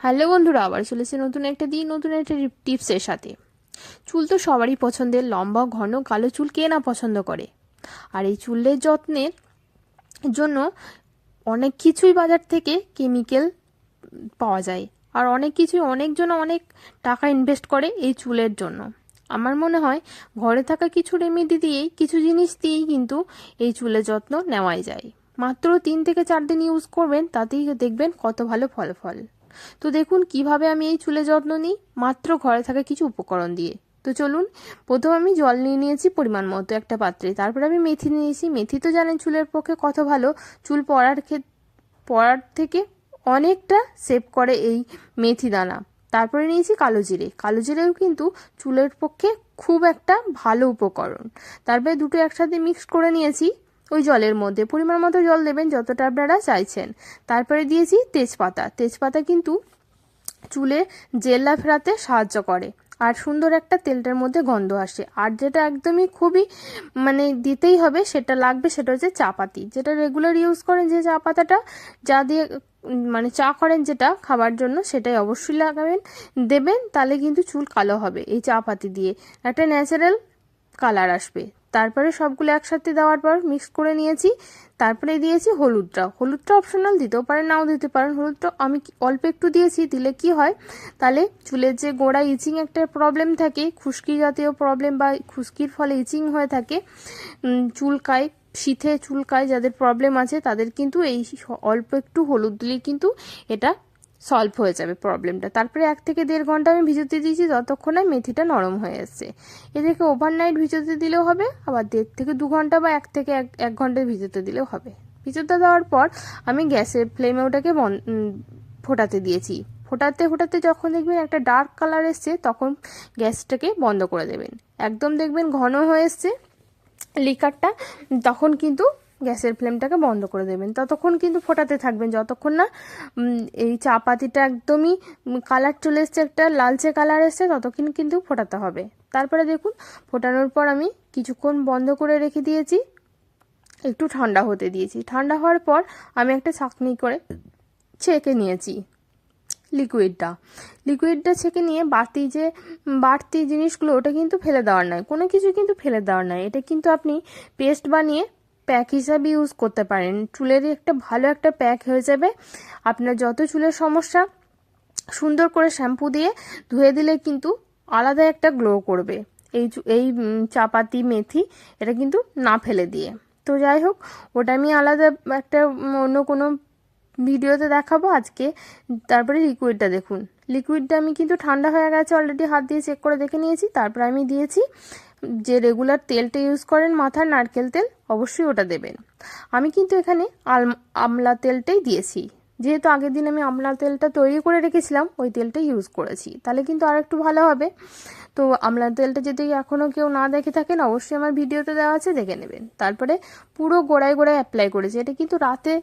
Hello বন্ধুরা, আবার চলেছে নতুন একটা দিন, নতুন একটা টিপসের সাথে। চুল তো সবারই পছন্দের, লম্বা, ঘন, কালো চুল কে না পছন্দ করে? আর এই চুলের যত্নের জন্য অনেক কিছুই বাজার থেকে কেমিক্যাল পাওয়া যায়। আর অনেক কিছুই অনেকজন অনেক টাকা ইনভেস্ট করে এই চুলের জন্য। আমার মনে হয় ঘরে থাকা কিছু রেমেডি দিয়েই, কিছু জিনিস দিয়েই কিন্তু এই চুলের যত্ন নেওয়াই যায়। মাত্র তিন থেকে চার দিন ইউজ করবেন, তাতেই দেখবেন কত ভালো ফল ফল তো দেখুন কীভাবে আমি এই চুলে যত্ন নিই। মাত্র ঘরে থাকা কিছু উপকরণ দিয়ে। তো চলুন, প্রথম আমি জল নিয়ে নিয়েছি পরিমাণ মতো একটা পাত্রে। তারপরে আমি মেথি নিয়েছি। মেথি তো জানেন চুলের পক্ষে কত ভালো। চুল পড়ার ক্ষেত, পড়ার থেকে অনেকটা সেভ করে এই মেথি দানা। তারপরে নিয়েছি কালো জিরে। কালো জিরেও কিন্তু চুলের পক্ষে খুব একটা ভালো উপকরণ। তারপরে দুটো একসাথে মিক্স করে নিয়েছি। ওই জলের মধ্যে। পরিমাণ মতো জল দেবেন যতটা আপনারা চাইছেন। তারপরে দিয়েছি তেজপাতা। তেজপাতা কিন্তু চুলে জেল্লা ফেরাতে সাহায্য করে। আর সুন্দর একটা তেলটার মধ্যে গন্ধ আসে। আর যেটা একদমই খুবই মানে দিতেই হবে, সেটা লাগবে সেটা হচ্ছে চা পাতি যেটা রেগুলার ইউজ করেন যে চা পাতাটা যা দিয়ে মানে চা করেন যেটা খাবার জন্য, সেটাই অবশ্যই লাগাবেন। দেবেন, তাহলে কিন্তু চুল কালো হবে এই চা পাতি দিয়ে। একটা ন্যাচারাল কালার আসবে। তারপরে সবগুলো একসাথে দেওয়ার পর মিক্স করে নিয়েছি। তারপরে দিয়েছি হলুদটা। হলুদটা অপশনাল দিতেও পারেন, নাও দিতে পারেন। হলুদটা আমি অল্প একটু দিয়েছি, দিলে কি হয়? তাহলে চুলের যে গোড়া ইচিং একটা প্রবলেম থাকে, খুশকি জাতীয় প্রবলেম বা খুশকির ফলে ইচিং হয়ে থাকে চুলকায়, শীতে চুলকায় যাদের প্রবলেম আছে, তাদের কিন্তু এই অল্প একটু হলুদ দিলে কিন্তু এটা সলভ হয়ে যাবে প্রবলেমটা তারপরে এক থেকে দেড় ঘণ্টা আমি ভিজোতে দিয়েছি ততক্ষণে মেথিটা নরম হয়ে এসছে। এদেরকে ওভারনাইট ভিজোতে দিলেও হবে, আবার দেড় থেকে দু ঘণ্টা বা এক থেকে এক এক ঘণ্টা ভিজোতে দিলেও হবে। ভিজোতে দেওয়ার পর আমি গ্যাসের ফ্লেমে ওটাকে ফোটাতে দিয়েছি। ফোটাতে ফোটাতে যখন দেখবেন একটা ডার্ক কালার এসছে, তখন গ্যাসটাকে বন্ধ করে দেবেন। একদম দেখবেন ঘন হয়ে এসছে লিকারটা, তখন কিন্তু গ্যাসের ফ্লেমটাকে বন্ধ করে দেবেন। ততক্ষণ কিন্তু ফোটাতে থাকবেন, যতক্ষণ না এই চা পাতিটা একদমই কালার চলে এসছে, একটা লালচে কালার এসছে, ততক্ষণ কিন্তু ফোটাতে হবে। তারপরে দেখুন, ফোটানোর পর আমি কিছুক্ষণ বন্ধ করে রেখে দিয়েছি। একটু ঠান্ডা হতে দিয়েছি। ঠান্ডা হওয়ার পর আমি একটা ছাঁকনি করে ছেঁকে নিয়েছি লিকুইডটা। লিকুইডটা ছেঁকে নিয়ে বাড়তি যে, বাড়তি জিনিসগুলো, ওটা কিন্তু ফেলে দেওয়ার নয়। কোনো কিছু কিন্তু ফেলে দেওয়ার নয়। এটা কিন্তু আপনি পেস্ট বানিয়ে প্যাক হিসাবে ইউজ করতে পারেন। চুলের একটা ভালো একটা প্যাক হয়ে যাবে। আপনার যত চুলের সমস্যা, সুন্দর করে শ্যাম্পু দিয়ে ধুয়ে দিলে কিন্তু আলাদা একটা গ্লো করবে। এই এই চাপাতি, মেথি, এটা কিন্তু না ফেলে দিয়ে। তো যাই হোক, ওটা আমি আলাদা একটা অন্য কোনো ভিডিওতে দেখাবো আজকে। তারপরে লিকুইডটা দেখুন। লিকুইডটা আমি কিন্তু ঠান্ডা হয়ে গেছে অলরেডি হাত দিয়ে চেক করে দেখে নিয়েছি। তারপরে আমি দিয়েছি যে রেগুলার তেলটা ইউজ করেন, মাথার নারকেল তেল, অবশ্যই ওটা দেবেন। আমি কিন্তু এখানে আমলা তেলটাই দিয়েছি। যেহেতু আগের দিন আমি আমলা তেলটা তৈরি করে রেখেছিলাম, ওই তেলটা ইউজ করেছি। তাহলে কিন্তু আর একটু ভালো হবে। তো আমলা তেলটা যদি এখনও কেউ না দেখে থাকেন, অবশ্যই আমার ভিডিওতে দেওয়া আছে, দেখে নেবেন। তারপরে পুরো গোড়ায় গোড়ায় অ্যাপ্লাই করেছি। এটা কিন্তু রাতে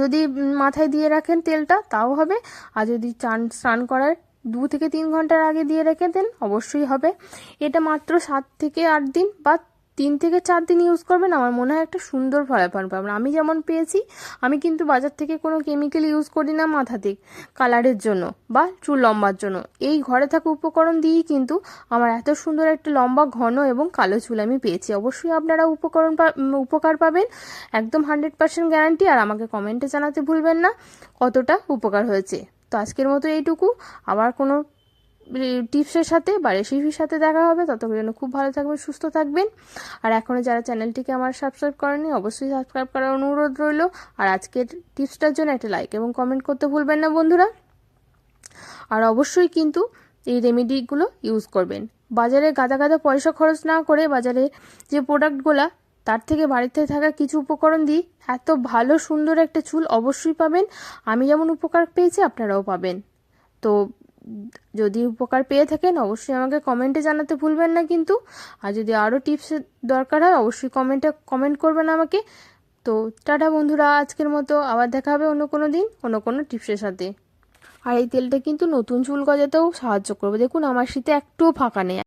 যদি মাথায় দিয়ে রাখেন তেলটা, তাও হবে। আর যদি চান, স্নান করার দু থেকে তিন ঘণ্টার আগে দিয়ে রেখে দেন, অবশ্যই হবে। এটা মাত্র সাত থেকে আট দিন বা তিন থেকে চার দিন ইউজ করবেন। আমার মনে হয় একটা সুন্দর ফলাফল পাবেন। আমি যেমন পেয়েছি, আমি কিন্তু বাজার থেকে কোনো কেমিক্যাল ইউজ করি না মাথাতে কালারের জন্য বা চুল লম্বার জন্য। এই ঘরে থাকা উপকরণ দিয়েই কিন্তু আমার এত সুন্দর একটা লম্বা, ঘন এবং কালো চুল আমি পেয়েছি। অবশ্যই আপনারা উপকরণ উপকার পাবেন। একদম হান্ড্রেড পার্সেন্ট গ্যারান্টি আর আমাকে কমেন্টে জানাতে ভুলবেন না কতটা উপকার হয়েছে। তো আজকের মতো এইটুকু। আবার কোনো টিপসের সাথে বা রেসিপির সাথে দেখা হবে। ততক্ষণ খুব ভালো থাকবেন, সুস্থ থাকবেন। আর এখনও যারা চ্যানেলটিকে আমার সাবস্ক্রাইব করেনি অবশ্যই সাবস্ক্রাইব করার অনুরোধ রইল। আর আজকের টিপসটার জন্য একটা লাইক এবং কমেন্ট করতে ভুলবেন না বন্ধুরা। আর অবশ্যই কিন্তু এই রেমেডিগুলো ইউজ করবেন। বাজারে গাদা গাদা পয়সা খরচ না করে বাজারে যে প্রোডাক্টগুলো তার থেকে বাড়িতে থাকা কিছু উপকরণ দিই। এত ভালো, সুন্দর একটা চুল অবশ্যই পাবেন। আমি যেমন উপকার পেয়েছি, আপনারাও পাবেন। তো যদি উপকার পেয়ে থাকেন, অবশ্যই আমাকে কমেন্টে জানাতে ভুলবেন না কিন্তু। আর যদি আরও টিপস দরকার হয়, অবশ্যই কমেন্টে কমেন্ট করবেন আমাকে। তো টাটা বন্ধুরা, আজকের মতো আবার দেখা হবে অন্য কোনো দিন, অন্য কোনো টিপসের সাথে। আর এই তেলটা কিন্তু নতুন চুল গজাতেও সাহায্য করবে। দেখুন, আমার শীতে একটুও ফাঁকা নেই।